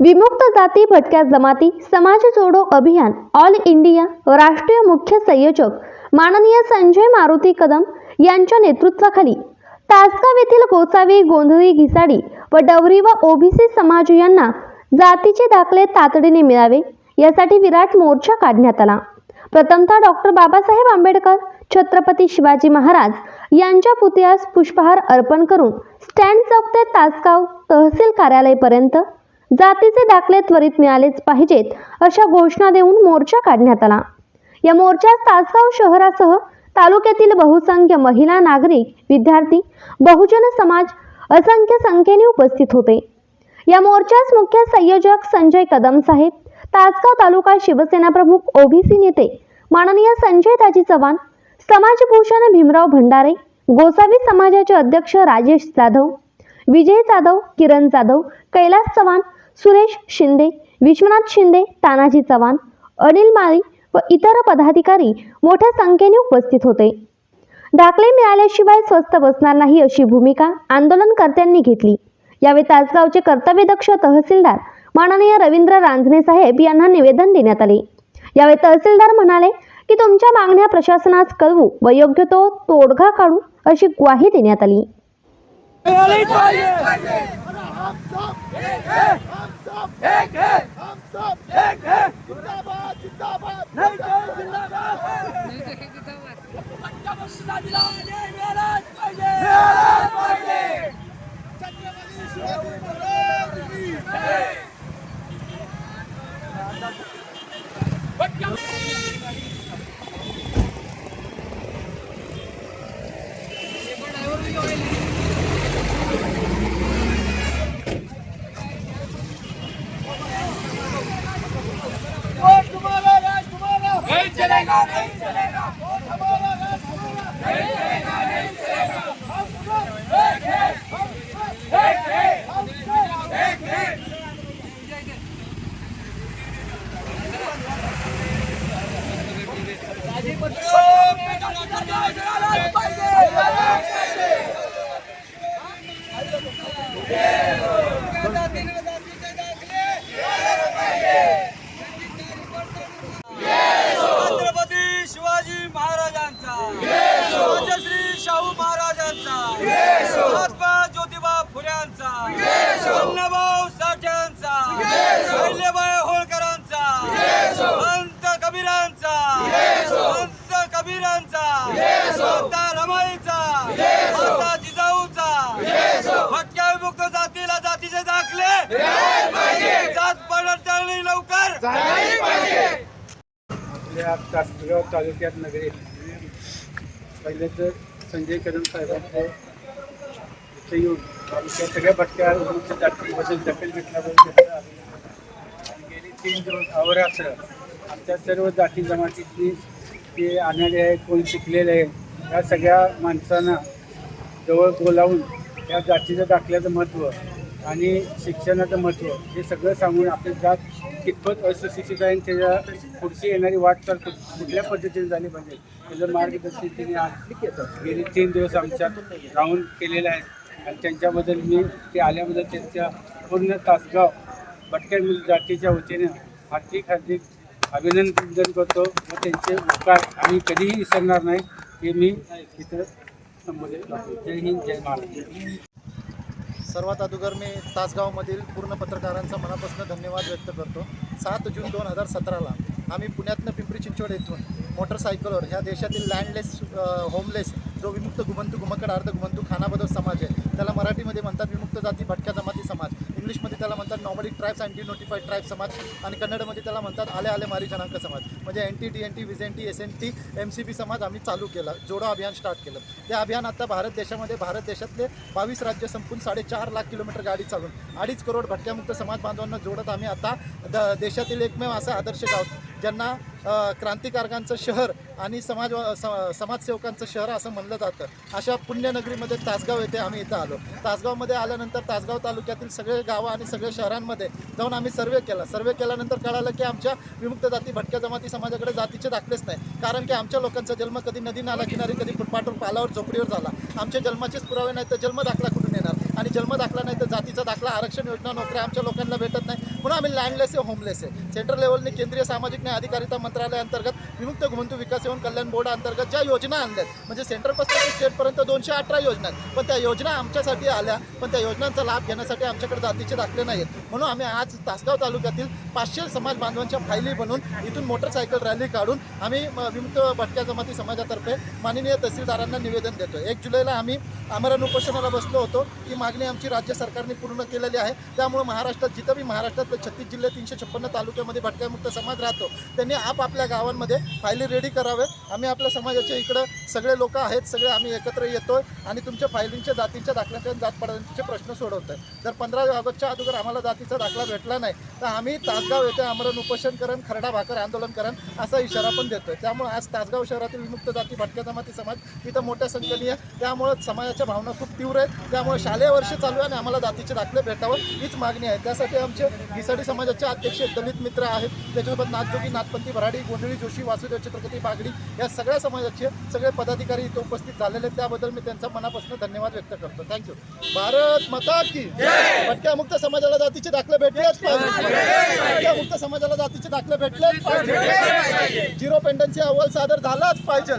विमुक्त जाती भटक्या जमाती समाज जोडो अभियान ऑल इंडिया राष्ट्रीय मुख्य संयोजक माननीय संजय मारुती कदम यांच्या नेतृत्वाखाली तासगाव येथील गोसावी गोंधळी घिसाडी व डवरी व ओबीसी समाज यांना जातीचे दाखले तातडीने मिळावे यासाठी विराट मोर्चा काढण्यात आला. प्रथमतः डॉक्टर बाबासाहेब आंबेडकर छत्रपती शिवाजी महाराज यांच्या पुतळ्यास पुष्पहार अर्पण करून स्टँड चौक ते तासगाव तहसील कार्यालयापर्यंत जातीचे दाखले त्वरित मिळालेच पाहिजेत अशा घोषणा देऊन मोर्चा काढण्यात आला. या मोर्चात तासगाव शहरासह तालुक्यातील बहुसंख्य महिला नागरिक विद्यार्थी बहुजन समाज असंख्य संख्येने उपस्थित होते. या मोर्चास मुख्य संयोजक संजय कदम साहेब तासगाव तालुका शिवसेना प्रमुख ओबीसी नेते माननीय संजय दाजी चव्हाण समाजभूषण भीमराव भंडारे गोसावी समाजाचे अध्यक्ष राजेश जाधव विजय जाधव किरण जाधव कैलास चव्हाण सुरेश शिंदे विश्वनाथ शिंदे तानाजी चव्हाण अनिल माळी व इतर पदाधिकारी मोठ्या संख्येने उपस्थित होते. दाखले मिळाल्याशिवाय स्वस्त बसणार नाही अशी भूमिका आंदोलनकर्त्यांनी घेतली. यावेळी तासगावचे कर्तव्यदक्ष तहसीलदार माननीय रवींद्र रांजणे साहेब यांना निवेदन देण्यात आले. यावेळी तहसीलदार म्हणाले की तुमच्या मागण्या प्रशासनास कळवू व योग्य तो तोडगा काढू अशी ग्वाही देण्यात आली. नाही जिंदाबाद. पंजाब शिवाजीला न्याय मिळालाच पाहिजे. मिळालाच पाहिजे. वोट तुम्हाला, राज तुम्हाला. नहीं चलेगा, नहीं चलेगा. वोट हमारा, राज हमारा. नहीं चलेगा, नहीं चलेगा. हम सब एक हैं. हम सब एक हैं. हम सब एक हैं. मिळालाच पाहिजे. छत्रपती शिवाजी महाराजांचा राजश्री शाहू महाराजांचा महात्मा ज्योतिबा फुल्यांचा अण्णाभाऊ साठ्यांचा अहिल्याबाई होळकरांचा संत कबीरांचा संत कबीरांचा माता रमाईचा माता जिजाऊचा भटक्या विमुक्त जातीला जातीचे दाखले जात पडताळणी लवकर. आपल्या तासगाव तालुक्यात नगरी. पहिले तर संजय कदम साहेबांचं इथे येऊन आमच्या सगळ्या भटक्या जातीबद्दल दखल घेतल्याबद्दल. आणि गेली तीन दिवस अवरात्र आमच्या सर्व जाती जमातीतली जे आणारे आहे कोण शिकलेले आहे या सगळ्या माणसांना जवळ बोलावून या जातीच्या दाखल्याचं महत्त्व आणि शिक्षणाचं महत्त्व हे सगळं सांगून आपली जात कितपत असुशिक्षित आहे आणि त्याच्या पुढची येणारी वाटचाल कुठल्या पद्धतीने झाली पाहिजे? त्याचं मार्गदर्शन त्यांनी आज गेली तीन दिवस आमच्यात राहून केलेलं आहे आणि त्यांच्याबद्दल मी ते आल्याबद्दल त्यांच्या पूर्ण तासगाव भटक्या जातीच्या वतीने हार्दिक हार्दिक अभिनंदन करतो. व त्यांचे उपकार आम्ही कधीही विसरणार नाही हे मी इथं संबोधित करतो जय हिंद जय महाराष्ट्र. सर्वात अगोदर मी तासगावमधील पूर्ण पत्रकारांचा मनापासून धन्यवाद व्यक्त करतो. सात जून दोन हजार सतराला आम्ही पुण्यातनं पिंपरी चिंचवड येथून मोटरसायकलवर ह्या देशातील लँडलेस होमलेस जो विमुक्त घुमंतु घुमकड अर्ध घुमंतू खानाबदोश समाज आहे. त्याला मराठीमध्ये म्हणतात विमुक्त जाती भटक्या जमाती समाज. इंग्लिशमध्ये त्याला म्हणतात nomadic tribes anti notified tribe समाज. आणि कन्नडमध्ये त्याला म्हणतात आले आले मारी जनांक समाज. म्हणजे N T D N T विज N T S N T M C B समाज आम्ही चालू केला. जोडो अभियान स्टार्ट केलं. ते अभियान आता भारत देशामध्ये भारत देशातले बावीस राज्य संपून साडेचार लाख किलोमीटर गाडी चालून अडीच करोड भटक्यामुक्त समाज बांधवांना जोडत आम्ही आता द देशातील एकमेव असा आदर्श गाव ज्यांना क्रांतिकारकांचं शहर आणि समाज स- समाजसेवकांचं शहर असं म्हणलं जातं अशा पुण्यनगरीमध्ये तासगाव येथे आम्ही इथं आलो. तासगावमध्ये आल्यानंतर तासगाव तालुक्यातील सगळे गावं आणि सगळ्या शहरांमध्ये जाऊन आम्ही सर्वे केला. सर्वे केल्यानंतर कळालं की आमच्या विमुक्त जाती भटक्या जमाती समाजाकडे जातीचे दाखलेच नाही. कारण की आमच्या लोकांचा जन्म कधी नदी नाला किनारी कधी फुटपाटवर पालावर झोपडीवर झाला. आमच्या जन्माचेच पुरावे नाही तर जन्म दाखला कुठून येणार? आणि जन्म दाखला नाही तर जातीचा दाखला आरक्षण योजना नोकऱ्या आमच्या लोकांना भेटत नाही. म्हणून आम्ही लँडलेस आहे होमलेस आहे. सेंट्रल लेवलने केंद्रीय सामाजिक न्याय अधिकारिता मंत्रालय अंतर्गत विमुक्त घुमंतू विकास एवं कल्याण बोर्ड अंतर्गत ज्या योजना आणल्यात म्हणजे सेंट्रलपासून ते स्टेटपर्यंत दोनशे अठरा योजना आहेत. पण त्या योजना आमच्यासाठी आल्या पण त्या योजनांचा लाभ घेण्यासाठी आमच्याकडे जातीचे दाखले नाही आहेत. म्हणून आम्ही आज तासगाव तालुक्यातील पाचशे समाज बांधवांच्या फायली बनवून इथून मोटरसायकल रॅली काढून आम्ही विमुक्त भटक्या जमाती समाजातर्फे माननीय तहसीलदारांना निवेदन देतो एक जुलैला आम्ही आमरण उपोषणाला बसलो होतो की मागणी आमची राज्य सरकारने पूर्ण केलेली आहे. त्यामुळे महाराष्ट्रात जिथं बी महाराष्ट्रातले छत्तीस जिल्हे तीनशे छप्पन्न तालुक्यामध्ये भटक्यामुक्त समाज राहतो त्यांनी आपापल्या गावांमध्ये फायली रेडी करावे आम्ही आपल्या समाजाच्या इकडं सगळे लोक आहेत सगळे आम्ही एकत्र येतो आणि तुमच्या फायलींच्या जातींच्या दाखल्याच्या जात पडतांचे प्रश्न सोडवतो आहे जर पंधरा ऑगस्टच्या अगोदर आम्हाला जातीचा दाखला भेटला नाही तर आम्ही तासगाव येथे आमरण उपोषण करण खरडा भाकर आंदोलन करण असा इशारा पण देतोय. त्यामुळे आज तासगाव शहरातील विमुक्त जाती भटक्या जमाती समाज इथं मोठ्या संख्येने आहे. त्यामुळे समाजाच्या भावना खूप तीव्र आहेत. त्यामुळे शालेय वर्ष चालू आहे आणि आम्हाला जातीचे दाखले भेटावं हीच मागणी आहे. त्यासाठी आमचे घिसाडी समाजाचे अध्यक्ष दलित मित्र आहेत. त्याच्यासोबत नाथजोगी नाथपंथी भराडी गोंधळी जोशी वासुदेव छत्रपती बागडी या सगळ्या समाजाचे सगळे पदाधिकारी इथं उपस्थित झालेले आहेत. त्याबद्दल मी त्यांचा मनापासून धन्यवाद व्यक्त करतो. थँक्यू भारत माता की भटक्या मुक्त समाजाला जातीचे दाखले भेटलेच पाहिजे. भटक्या मुक्त समाजाला जातीचे दाखले भेटलेच पाहिजे. झिरो पेंडन्सी अहवाल सादर झालाच पाहिजे.